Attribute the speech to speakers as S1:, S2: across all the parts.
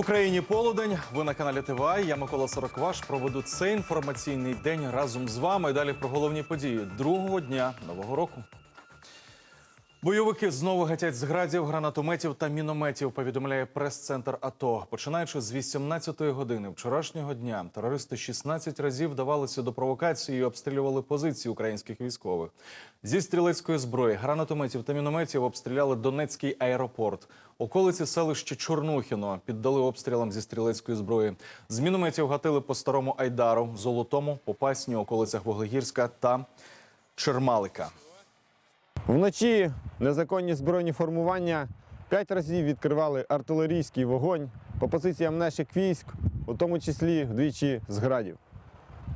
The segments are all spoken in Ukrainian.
S1: Україні полудень. Ви на каналі ТВА. Я Микола Сорокваш. Проведу цей інформаційний день разом з вами. Далі про головні події другого дня нового року. Бойовики знову гатять з градів, гранатометів та мінометів. Повідомляє прес-центр АТО. Починаючи з 18-ї години вчорашнього дня, терористи 16 разів вдавалися до провокації і обстрілювали позиції українських військових. Зі стрілецької зброї, гранатометів та мінометів обстріляли Донецький аеропорт. Околиці селища Чорнухіно піддали обстрілам зі стрілецької зброї. З мінометів гатили по старому Айдару, Золотому, Попасню, околицях Воглегірська та Чермалика.
S2: Вночі незаконні збройні формування п'ять разів відкривали артилерійський вогонь по позиціям наших військ, у тому числі вдвічі з градів.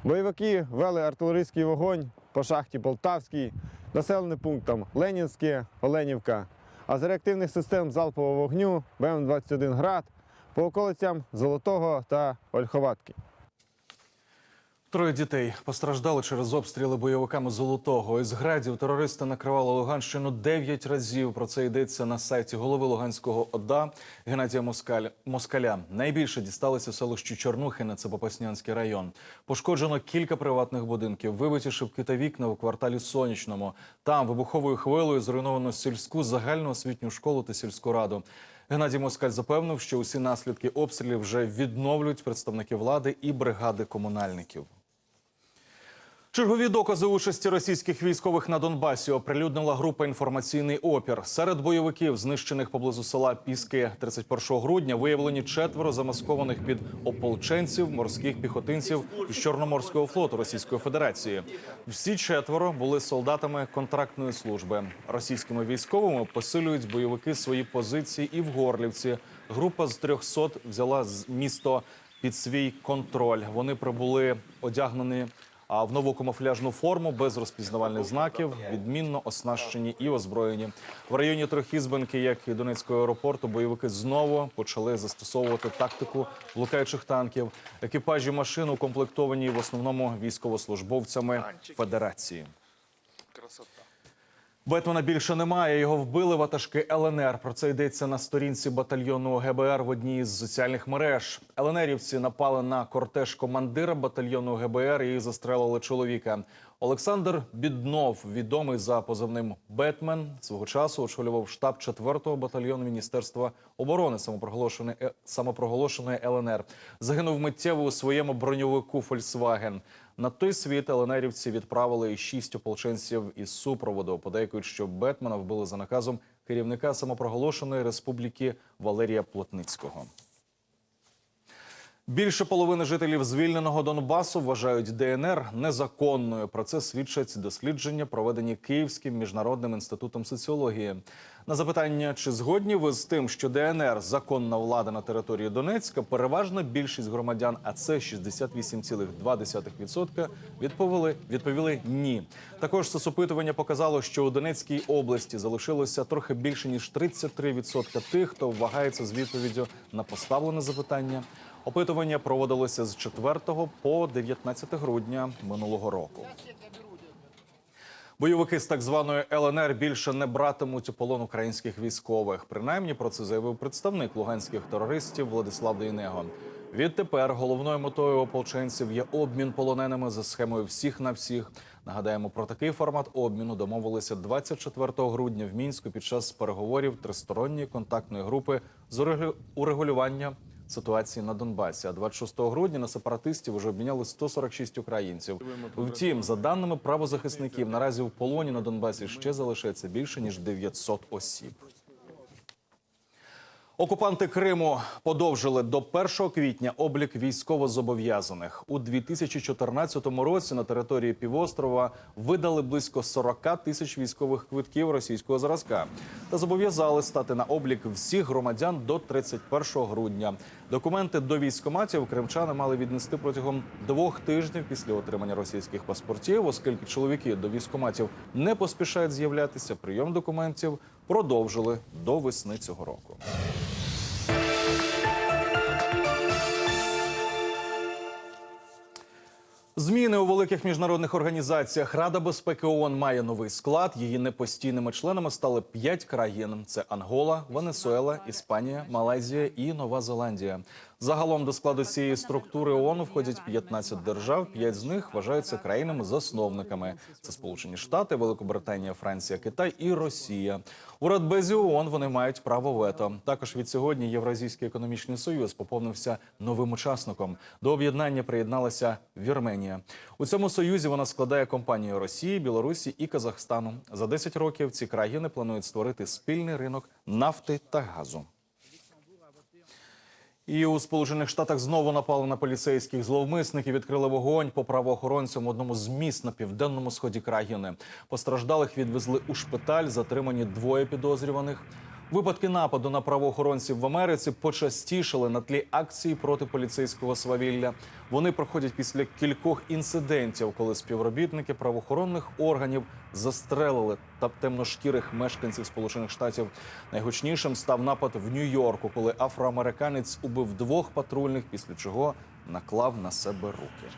S2: Бойовики вели артилерійський вогонь по шахті Полтавській, населеним пунктам Ленінське, Оленівка, а з реактивних систем залпового вогню БМ-21 град по околицям Золотого та Ольховатки.
S1: Троє дітей постраждали через обстріли бойовиками Золотого. Із градів терористи накривали Луганщину дев'ять разів. Про це йдеться на сайті голови Луганського ОДА Геннадія Москаль... Москаля. Найбільше дісталися селищу Чорнухине, це Попаснянський район. Пошкоджено кілька приватних будинків, вибиті шибки та вікна у кварталі Сонячному. Там вибуховою хвилею зруйновано сільську загальну освітню школу та сільську раду. Геннадій Москаль запевнив, що усі наслідки обстрілів вже відновлюють представники влади і бригади комунальників. Чергові докази участі російських військових на Донбасі оприлюднила група інформаційний опір. Серед бойовиків, знищених поблизу села Піски 31 грудня, виявлені четверо замаскованих під ополченців, морських піхотинців із Чорноморського флоту Російської Федерації. Всі четверо були солдатами контрактної служби. Російськими військовими посилюють бойовики свої позиції і в Горлівці. Група з 300 взяла з місто під свій контроль. Вони прибули одягнені а в нову камуфляжну форму без розпізнавальних знаків, відмінно оснащені і озброєні. В районі Трохізбенки, як і Донецького аеропорту, бойовики знову почали застосовувати тактику блукаючих танків. Екіпажі машин укомплектовані в основному військовослужбовцями Федерації. Бетмена більше немає. Його вбили ватажки ЛНР. Про це йдеться на сторінці батальйону ГБР в одній з соціальних мереж. ЛНРівці напали на кортеж командира батальйону ГБР і застрелили чоловіка. Олександр Біднов, відомий за позивним Бетмен, свого часу очолював штаб 4-го батальйону Міністерства оборони самопроголошеної е, самопроголошеної ЛНР. Загинув миттєво у своєму броньовику Фольксваген. На той світ ЛНРівці відправили шість ополченців із супроводу. Подейкують, що Бетмена вбили за наказом керівника самопроголошеної республіки Валерія Плотницького. Більше половини жителів звільненого Донбасу вважають ДНР незаконною. Про це свідчать дослідження, проведені Київським міжнародним інститутом соціології. На запитання, чи згодні ви з тим, що ДНР законна влада на території Донецька, переважна більшість громадян, а це 68,2%, відповіли відповіли ні. Також соцопитування показало, що у Донецькій області залишилося трохи більше ніж 33% тих, хто вагається з відповіддю на поставлене запитання. Опитування проводилося з 4 по 19 грудня минулого року. Бойовики з так званої ЛНР більше не братимуть у полон українських військових. Принаймні про це заявив представник луганських терористів Владислав Дейнего. Відтепер головною метою ополченців є обмін полоненими за схемою всіх на всіх. Нагадаємо, про такий формат обміну домовилися 24 грудня в мінську під час переговорів тристоронньої контактної групи з урегулю- урегулювання ситуації на Донбасі. А 26 грудня на сепаратистів вже обміняли 146 українців. Втім, за даними правозахисників, наразі в полоні на Донбасі ще залишається більше ніж 900 осіб. Окупанти Криму подовжили до 1 квітня облік військовозобов'язаних. У 2014 році на території півострова видали близько 40 тисяч військових квитків російського зразка та зобов'язали стати на облік всіх громадян до 31 грудня. Документи до військоматів кримчани мали віднести протягом двох тижнів після отримання російських паспортів, оскільки чоловіки до військоматів не поспішають з'являтися. Прийом документів продовжили до весни цього року. Зміни у великих міжнародних організаціях Рада безпеки ООН має новий склад. Її непостійними членами стали п'ять країн: це Ангола, Венесуела, Іспанія, Малайзія і Нова Зеландія. Загалом до складу цієї структури ООН входять 15 держав. П'ять з них вважаються країнами-засновниками. Це Сполучені Штати, Великобританія, Франція, Китай і Росія. У Радбезі ООН вони мають право вето. Також від сьогодні Євразійський економічний союз поповнився новим учасником. До об'єднання приєдналася Вірменія. У цьому союзі вона складає компанії Росії, Білорусі і Казахстану. За 10 років ці країни планують створити спільний ринок нафти та газу. І у Сполучених Штатах знову напали на поліцейських зловмисників. Відкрили вогонь по правоохоронцям в одному з міст на південному сході країни. Постраждалих відвезли у шпиталь. Затримані двоє підозрюваних. Випадки нападу на правоохоронців в Америці почастішали на тлі акції проти поліцейського свавілля. Вони проходять після кількох інцидентів, коли співробітники правоохоронних органів застрелили та темношкірих мешканців Сполучених Штатів. Найгучнішим став напад в Нью-Йорку, коли афроамериканець убив двох патрульних, після чого наклав на себе руки.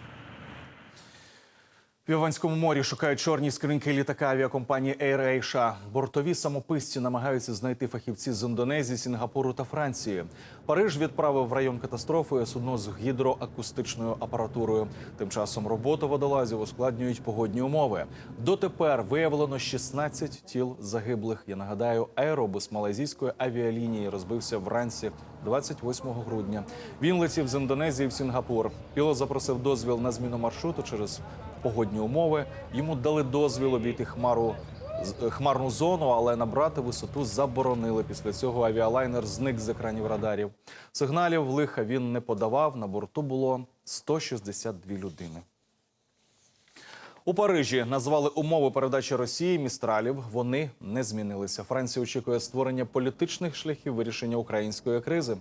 S1: В Іванському морі шукають чорні скриньки літака авіакомпанії AirAsia. Бортові самописці намагаються знайти фахівці з Індонезії, Сінгапуру та Франції. Париж відправив в район катастрофи судно з гідроакустичною апаратурою. Тим часом роботу водолазів ускладнюють погодні умови. Дотепер виявлено 16 тіл загиблих. Я нагадаю, аеробус малайзійської авіалінії розбився вранці 28 грудня. Він летів з Індонезії в Сінгапур. Пілот запросив дозвіл на зміну маршруту через погодні умови. Йому дали дозвіл обійти хмару з- хмарну зону, але набрати висоту заборонили. Після цього авіалайнер зник з екранів радарів. Сигналів лиха він не подавав. На борту було 162 людини. У Парижі назвали умови передачі Росії містралів. Вони не змінилися. Франція очікує створення політичних шляхів вирішення української кризи.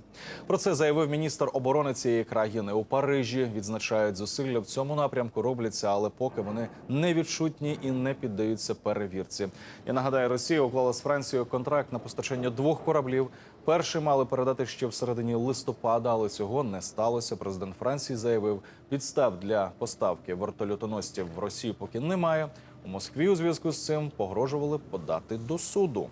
S1: Про це заявив міністр оборони цієї країни. У Парижі відзначають зусилля в цьому напрямку. Робляться, але поки вони не відчутні і не піддаються перевірці. Я нагадаю, Росія уклала з Францією контракт на постачання двох кораблів. Перший мали передати ще в середині листопада, але цього не сталося. Президент Франції заявив, підстав для поставки вертольотоносців в Росію поки немає. У Москві у зв'язку з цим погрожували подати до суду.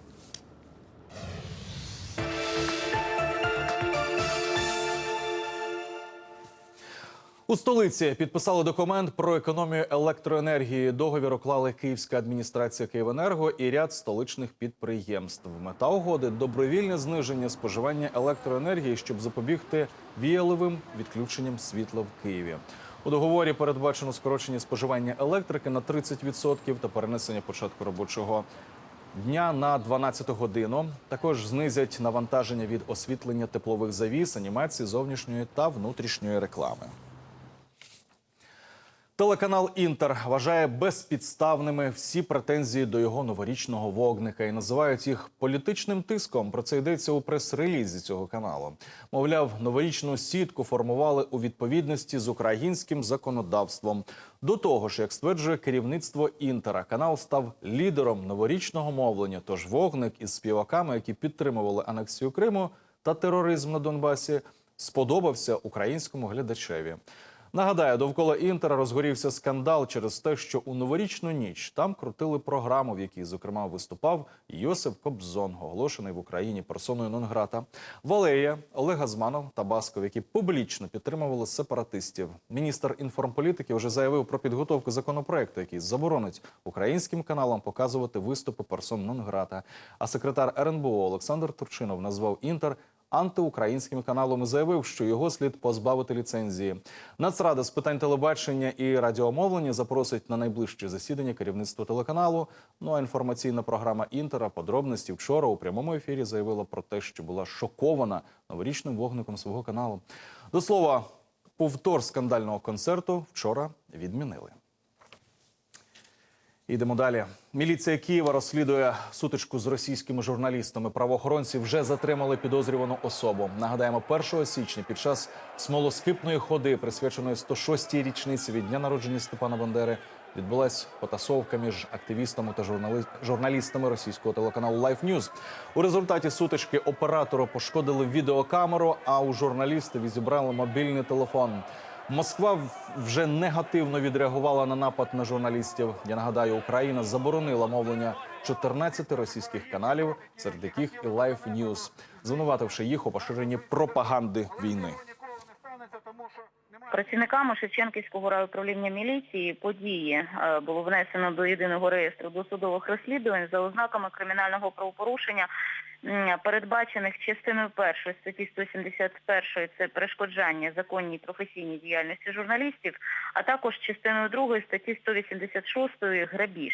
S1: У столиці підписали документ про економію електроенергії. Договір уклали Київська адміністрація Київенерго і ряд столичних підприємств. Мета угоди добровільне зниження споживання електроенергії, щоб запобігти віяловим відключенням світла в Києві. У договорі передбачено скорочення споживання електрики на 30% та перенесення початку робочого дня на 12 годину. Також знизять навантаження від освітлення теплових завіс, анімації зовнішньої та внутрішньої реклами. Телеканал Інтер вважає безпідставними всі претензії до його новорічного вогника і називають їх політичним тиском. Про це йдеться у прес-релізі цього каналу. Мовляв, новорічну сітку формували у відповідності з українським законодавством. До того ж, як стверджує керівництво Інтера, канал став лідером новорічного мовлення. Тож вогник із співаками, які підтримували анексію Криму та тероризм на Донбасі, сподобався українському глядачеві. Нагадаю, довкола інтера розгорівся скандал через те, що у новорічну ніч там крутили програму, в якій зокрема виступав Йосиф Кобзон, оголошений в Україні персоною нон-грата, Валерія, Олег Газманов та Басков, які публічно підтримували сепаратистів. Міністр інформполітики вже заявив про підготовку законопроекту, який заборонить українським каналам показувати виступи персон нон-грата. А секретар РНБО Олександр Турчинов назвав інтер антиукраїнським каналом і заявив, що його слід позбавити ліцензії. Нацрада з питань телебачення і радіомовлення запросить на найближче засідання керівництва телеканалу. Ну а інформаційна програма Інтера подробності вчора у прямому ефірі заявила про те, що була шокована новорічним вогником свого каналу. До слова, повтор скандального концерту вчора відмінили. Ідемо далі. Міліція Києва розслідує сутичку з російськими журналістами. Правоохоронці вже затримали підозрювану особу. Нагадаємо, 1 січня під час смолоскипної ходи, присвяченої 106-й річниці від дня народження Степана Бандери, відбулась потасовка між активістами та журнали... журналістами російського телеканалу Life News. У результаті сутички оператору пошкодили відеокамеру, а у журналістів відібрали мобільний телефон. Москва вже негативно відреагувала на напад на журналістів. Я нагадаю, Україна заборонила мовлення 14 російських каналів, серед яких і Life News, звинувативши їх у поширенні пропаганди війни.
S3: Працівниками Шевченківського райуправління міліції події е, було внесено до єдиного реєстру досудових розслідувань за ознаками кримінального правопорушення, передбачених частиною першої статті 171 – це перешкоджання законній професійній діяльності журналістів, а також частиною другої статті 186 – грабіж.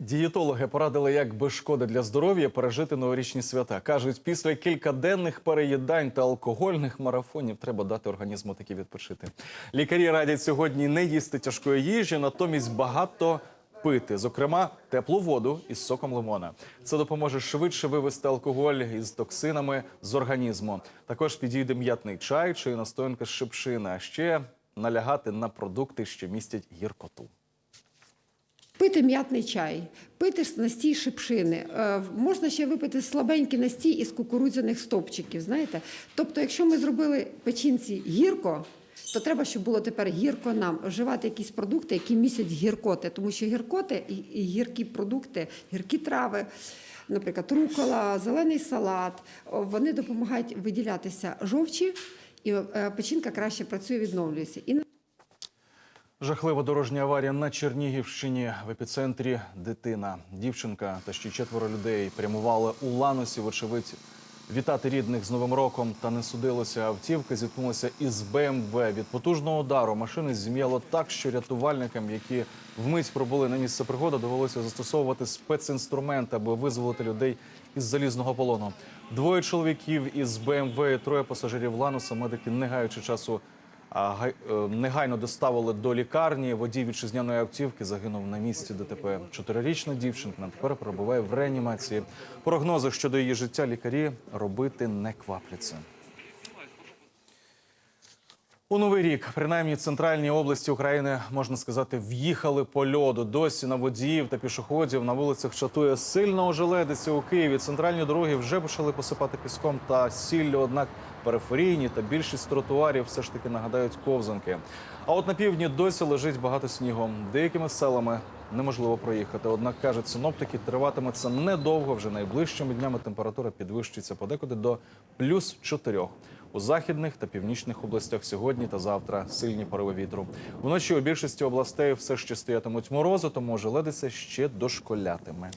S1: Дієтологи порадили, як без шкоди для здоров'я пережити новорічні свята. кажуть, після кількаденних переїдань та алкогольних марафонів треба дати організму таки відпочити. Лікарі радять сьогодні не їсти тяжкої їжі, натомість багато пити, зокрема теплу воду із соком лимона. Це допоможе швидше вивести алкоголь із токсинами з організму. Також підійде м'ятний чай чи настоянка з шипшини, а ще налягати на продукти, що містять гіркоту.
S4: Пити м'ятний чай, пити настій шипшини. Е, можна ще випити слабенький настій із кукурудзяних стопчиків. Знаєте? Тобто, якщо ми зробили печінці гірко, то треба, щоб було тепер гірко нам вживати якісь продукти, які містять гіркоти, тому що гіркоти і гіркі продукти, гіркі трави. Наприклад, рукола, зелений салат, вони допомагають виділятися жовчі, і е, печінка краще працює, відновлюється. І
S1: Жахлива дорожня аварія на Чернігівщині в епіцентрі дитина. Дівчинка та ще четверо людей прямували у Ланосі, вочевидь, вітати рідних з Новим роком. Та не судилося. Автівка зіткнулася із БМВ. Від потужного удару машини зім'яло так, що рятувальникам, які вмить пробули на місце пригоди, довелося застосовувати спецінструмент, аби визволити людей із залізного полону. Двоє чоловіків із БМВ і троє пасажирів Лануса. Медики, не гаючи часу, негайно доставили до лікарні. Водій вітчизняної автівки загинув на місці ДТП. Чотирирічна дівчинка тепер перебуває в реанімації. Прогнози щодо її життя лікарі робити не квапляться. У новий рік, принаймні центральній області України, можна сказати, в'їхали по льоду. Досі на водіїв та пішоходів на вулицях чатує сильна ожеледиця у Києві. Центральні дороги вже почали посипати піском та сіллю. Однак периферійні та більшість тротуарів все ж таки нагадають ковзанки. А от на півдні досі лежить багато снігу. Деякими селами неможливо проїхати. Однак кажуть, синоптики триватиме це недовго. Вже найближчими днями температура підвищиться подекуди до плюс 4. У західних та північних областях сьогодні та завтра сильні пориви вітру. Вночі у більшості областей все ще стоятимуть морози, тому ожеледиця ще дошколятиме.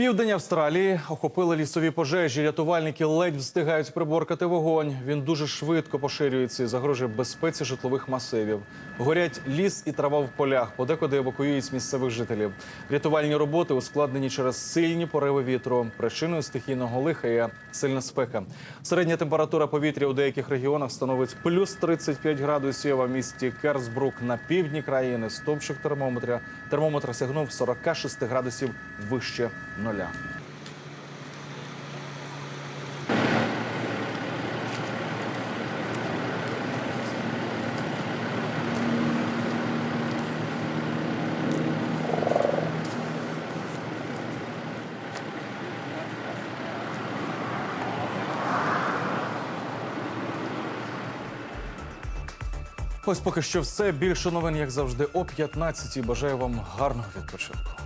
S1: Південь Австралії охопили лісові пожежі. Рятувальники ледь встигають приборкати вогонь. Він дуже швидко поширюється і загрожує безпеці житлових масивів. Горять ліс і трава в полях, подекуди евакуюють місцевих жителів. Рятувальні роботи ускладнені через сильні пориви вітру. Причиною стихійного лиха є сильна спека. Середня температура повітря у деяких регіонах становить плюс 35 градусів. А в місті Керсбрук на півдні країни стовпчик термометра термометр сягнув 46 градусів вище нуля. Ось поки що все. Більше новин, як завжди, о 15 Бажаю вам гарного відпочинку.